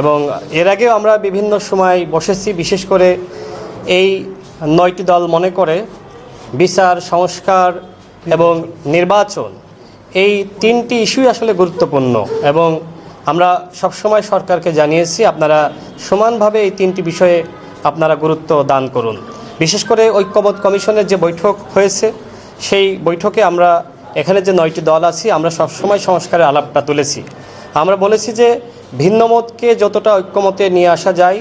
এবং এর আগেও আমরা বিভিন্ন সময় বসেছি, বিশেষ করে এই নয়টি দল মনে করে, বিচার, সংস্কার এবং নির্বাচন। এই তিনটি ইস্যুই আসলে গুরুত্বপূর্ণ এবং আমরা সবসময় সরকারকে জানিয়েছি, আপনারা সমানভাবে এই তিনটি বিষয়ে আপনারা গুরুত্ব দান করুন। বিশেষ করে ঐক্যমত কমিশনের যে বৈঠক হয়েছে, সেই বৈঠকে আমরা এখানে যে নয়টি দল আছি, আমরা সবসময় সংস্কারের আলাপটা তুলেছি। আমরা বলেছি যে ভিন্নমতকে যতটা ঐক্যমতে নিয়ে আসা যায়,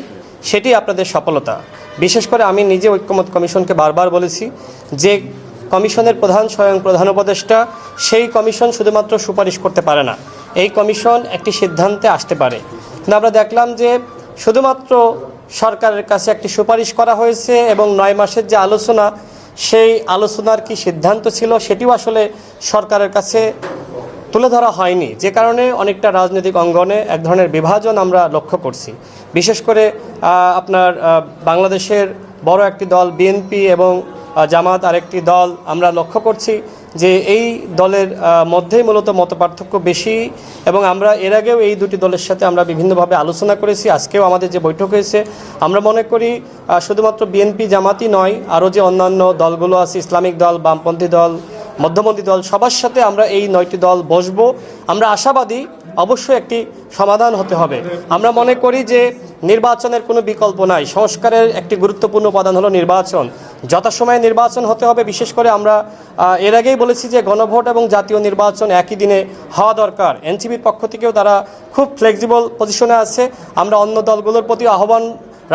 সেটি আপনাদের সফলতা। বিশেষ করে আমি নিজে ঐক্যমত কমিশনকে বারবার বলেছি যে কমিশনের প্রধান স্বয়ং প্রধান উপদেষ্টা সেই কমিশন শুধুমাত্র সুপারিশ করতে পারে না। এই কমিশন একটি সিদ্ধান্তে আসতে পারে। কিন্তু আমরা দেখলাম যে শুধুমাত্র সরকারের কাছে একটি সুপারিশ করা হয়েছে এবং নয় মাসের যে আলোচনা, সেই আলোচনার কি সিদ্ধান্ত ছিল, সেটিও আসলে সরকারের কাছে তুলে ধরা হয়নি। যে কারণে অনেকটা রাজনৈতিক অঙ্গনে এক ধরনের বিভাজন আমরা লক্ষ্য করছি। বিশেষ করে আপনার বাংলাদেশের বড় একটি দল বিএনপি এবং জামাত আরেকটি দল আমরা লক্ষ্য করছি যে এই দলের মধ্যেই মূলত মতপার্থক্য বেশি এবং আমরা এর আগেও এই দুটি দলের সাথে আমরা বিভিন্নভাবে আলোচনা করেছি। আজকেও আমাদের যে বৈঠক হয়েছে, আমরা মনে করি শুধুমাত্র বিএনপি জামাতই নয়, আরও যে অন্যান্য দলগুলো আছে, ইসলামিক দল, বামপন্থী দল মধ্যপন্থী দল সবার সাথে আমরা এই নয়টি দল বসবো। আমরা আশাবাদী, অবশ্যই একটি সমাধান হতে হবে। আমরা মনে করি যে নির্বাচনের কোনো বিকল্প নাই। সংস্কারের একটি গুরুত্বপূর্ণ উপাদান হলো নির্বাচন। যথাসময়ে নির্বাচন হতে হবে, বিশেষ করে আমরা এর আগেই বলেছি যে গণভোট এবং জাতীয় নির্বাচন একই দিনে হওয়া দরকার। এনসিবির পক্ষ থেকেও তারা খুব ফ্লেক্সিবল পজিশনে আছে। আমরা অন্য দলগুলোর প্রতি আহ্বান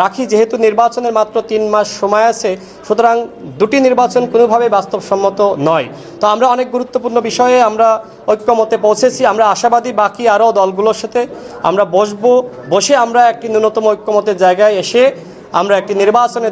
রাখি, যেহেতু নির্বাচনের মাত্র তিন মাস সময় আছে, সুতরাং দুটি নির্বাচন কোনোভাবে বাস্তবসম্মত নয়। তো আমরা অনেক গুরুত্বপূর্ণ বিষয়ে আমরা ঐক্যমতে পৌঁছেছি, আমরা আশাবাদী বাকি আরও দলগুলোর সাথে আমরা বসবো। বসে আমরা একটি ন্যূনতম ঐক্যমতের জায়গায় এসে আমরা একটি নির্বাচনের